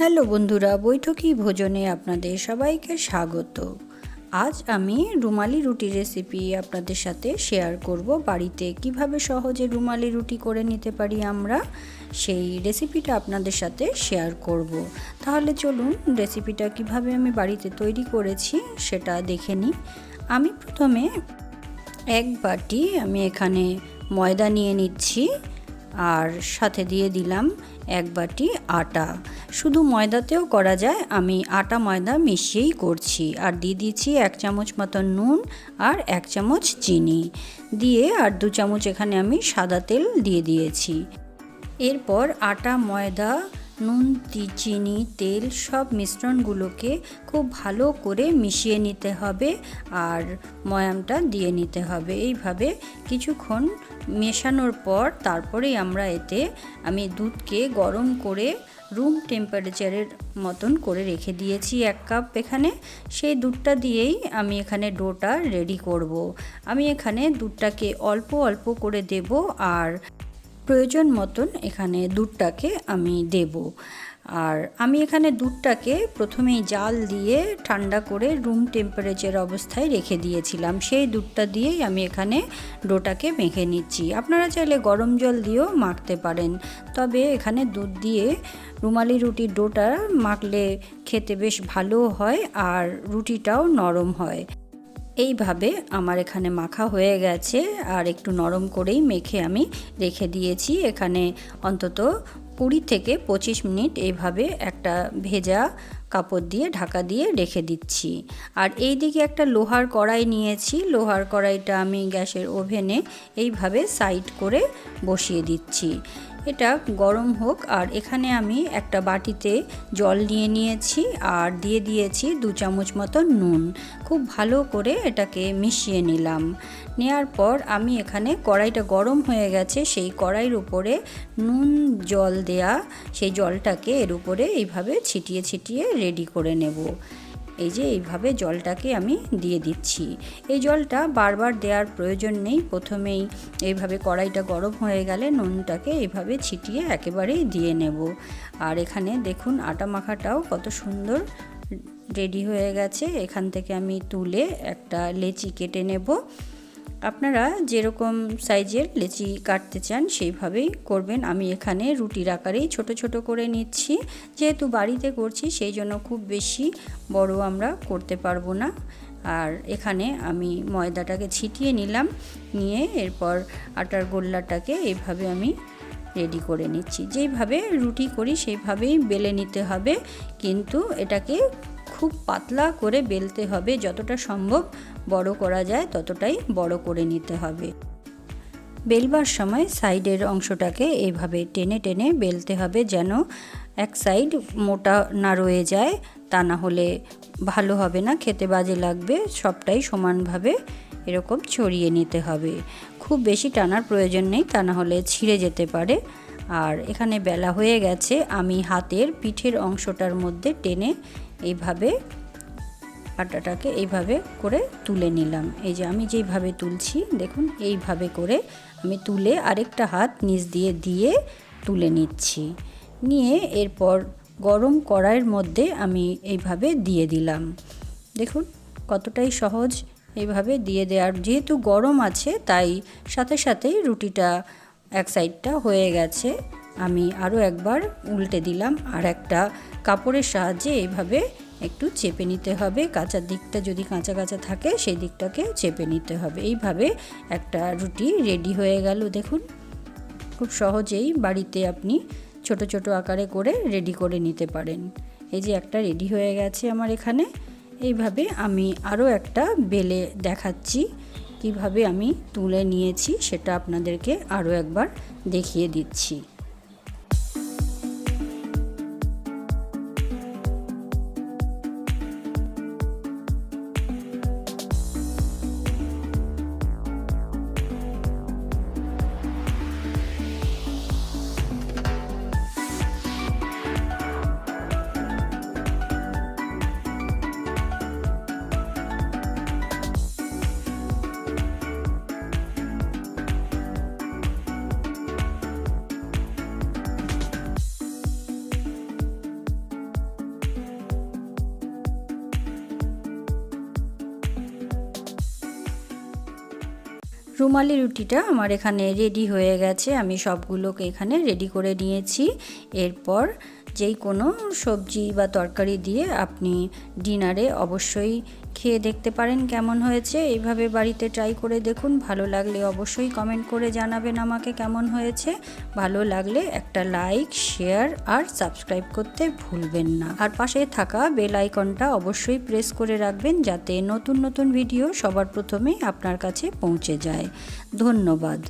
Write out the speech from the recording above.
Hello বন্ধুরা, বৈঠকি ভোজনে আপনাদের সবাইকে স্বাগত। আজ আমি রুমালি রুটি রেসিপি আপনাদের সাথে শেয়ার করব। বাড়িতে কীভাবে সহজে রুমালি রুটি করে নিতে পারি আমরা, সেই রেসিপিটা আপনাদের সাথে শেয়ার করব। তাহলে চলুন রেসিপিটা কীভাবে আমি বাড়িতে তৈরি করেছি সেটা দেখে নিই। আমি প্রথমে এক বাটি আমি এখানে ময়দা নিয়ে নিচ্ছি। আর সাথে দিয়ে দিলাম এক বাটি আটা। শুধু ময়দাতেও করা যায়, আমি আটা ময়দা মিশিয়েই করছি। আর দিয়ে দিচ্ছি এক চামচ মতন নুন আর এক চামচ চিনি। দিয়ে আর দু চামচ এখানে আমি সাদা তেল দিয়ে দিয়েছি। এরপর আটা ময়দা নুন চিনি তেল সব মিশ্রণগুলোকে খুব ভালো করে মিশিয়ে নিতে হবে আর ময়ামটা দিয়ে নিতে হবে এইভাবে কিছুক্ষণ মেশানোর পর তারপরেই আমরা এতে আমি দুধকে গরম করে রুম টেম্পারেচারের মতন করে রেখে দিয়েছি এক কাপ এখানে সেই দুধটা দিয়েই আমি এখানে ডোটা রেডি করব। আমি এখানে দুধটাকে অল্প অল্প করে দেব আর প্রয়োজন মতন এখানে দুধটাকে আমি দেব। আর আমি এখানে দুধটাকে প্রথমেই জাল দিয়ে ঠান্ডা করে রুম টেম্পারেচার অবস্থায় রেখে দিয়েছিলাম। সেই দুধটা দিয়েই আমি এখানে ডোটাকে মেখে নিচ্ছি। আপনারা চাইলে গরম জল দিয়েও মাখতে পারেন। তবে এখানে দুধ দিয়ে রুমালি রুটির ডোটা মাখলে খেতে বেশ ভালো হয় আর রুটিটাও নরম হয়। এইভাবে আমার এখানে মাখা হয়ে গেছে আর একটু নরম করেই মেখে আমি রেখে দিয়েছি। এখানে অন্তত কুড়ি থেকে পঁচিশ মিনিট এইভাবে একটা ভেজা কাপড় দিয়ে ঢাকা দিয়ে রেখে দিচ্ছি। আর এই দিকে একটা লোহার কড়াই নিয়েছি। লোহার কড়াইটা আমি গ্যাসের ওভেনে এইভাবে সাইড করে বসিয়ে দিচ্ছি। এটা গরম হোক, আর এখানে আমি একটা বাটিতে জল নিয়ে নিয়েছি আর দিয়ে দিয়েছি দু চামচ মতো নুন। খুব ভালো করে এটাকে মিশিয়ে নিলাম। নেয়ার পর আমি এখানে কড়াইটা গরম হয়ে গেছে, সেই কড়াইয়ের উপরে নুন জল দেয়া, সেই জলটাকে এর উপরে এইভাবে ছিটিয়ে ছিটিয়ে রেডি করে নেব। এই যে এইভাবে জলটাকে আমি দিয়ে দিচ্ছি। এই জলটা বারবার দেওয়ার প্রয়োজন নেই। প্রথমেই এইভাবে কড়াইটা গরম হয়ে গেলে নুনটাকে এইভাবে ছিটিয়ে একেবারেই দিয়ে নেব। আর এখানে দেখুন আটা মাখাটাও কত সুন্দর রেডি হয়ে গেছে। এখান থেকে আমি তুলে একটা লেচি কেটে নেব। আপনারা যেরকম সাইজের লেচি কাটতে চান সেইভাবেই করবেন। আমি এখানে রুটির আকারেই ছোট ছোট করে নিচ্ছি। যেহেতু বাড়িতে করছি, সেই জন্য খুব বেশি বড় আমরা করতে পারব না। আর এখানে আমি ময়দাটাকে ছিটিয়ে নিলাম, নিয়ে এরপর আটার গোল্লাটাকে এইভাবে আমি রেডি করে নিচ্ছি। যেইভাবে রুটি করি, সেইভাবেই বেলে নিতে হবে। কিন্তু এটাকে খুব পাতলা করে বেলতে হবে। যতটা সম্ভব বড় করা যায়, ততটাই বড় করে নিতে হবে। বেলবার সময় সাইডের অংশটাকে এইভাবে টেনে টেনে বেলতে হবে যেন এক সাইড মোটা না রয়ে যায়। তা না হলে ভালো হবে না, খেতে বাজে লাগবে। সবটাই সমানভাবে এরকম ছড়িয়ে নিতে হবে। খুব বেশি টানার প্রয়োজন নেই, তা না হলে ছিঁড়ে যেতে পারে। আর এখানে বেলা হয়ে গেছে, আমি হাতের পিঠের অংশটার মধ্যে টেনে এইভাবে আটাটাকে এইভাবে করে তুলে নিলাম। এই যে আমি যেইভাবে তুলছি, দেখুন, এইভাবে করে আমি তুলে আরেকটা হাত নিচ দিয়ে দিয়ে তুলে নিচ্ছি। নিয়ে এরপর গরম কড়াইয়ের মধ্যে আমি এইভাবে দিয়ে দিলাম। দেখুন, কতটাই সহজ এইভাবে দিয়ে দেওয়ার। যেহেতু গরম আছে, তাই সাথে সাথেই রুটিটা এক সাইডটা হয়ে গেছে। আমি আরও একবার উল্টে দিলাম আর একটা কাপড়ের সাহায্যে এইভাবে একটু চেপে নিতে হবে। কাঁচার দিকটা যদি কাঁচা কাঁচা থাকে, সেই দিকটাকে চেপে নিতে হবে। এইভাবে একটা রুটি রেডি হয়ে গেল দেখুন। খুব সহজেই বাড়িতে আপনি ছোট ছোট আকারে করে রেডি করে নিতে পারেন। এই যে একটা রেডি হয়ে গেছে আমার এখানে। এইভাবে আমি আরও একটা বেলে দেখাচ্ছি কীভাবে আমি তুলে নিয়েছি সেটা আপনাদেরকে আরও একবার দেখিয়ে দিচ্ছি। রুমালি রুটিটা আমার এখানে রেডি হয়ে গেছে। আমি সবগুলোকে এখানে রেডি করে নিয়েছি। এরপর যেই কোনো সবজি বা তরকারি দিয়ে আপনি ডিনারে অবশ্যই খেয়ে দেখতে পারেন কেমন হয়েছে। এইভাবে বাড়িতে ট্রাই করে দেখুন। ভালো লাগলে অবশ্যই কমেন্ট করে জানাবেন আমাকে কেমন হয়েছে। ভালো লাগলে একটা লাইক শেয়ার আর সাবস্ক্রাইব করতে ভুলবেন না। আর পাশে থাকা বেল আইকনটা অবশ্যই প্রেস করে রাখবেন যাতে নতুন নতুন ভিডিও সবার প্রথমে আপনার কাছে পৌঁছে যায়। ধন্যবাদ।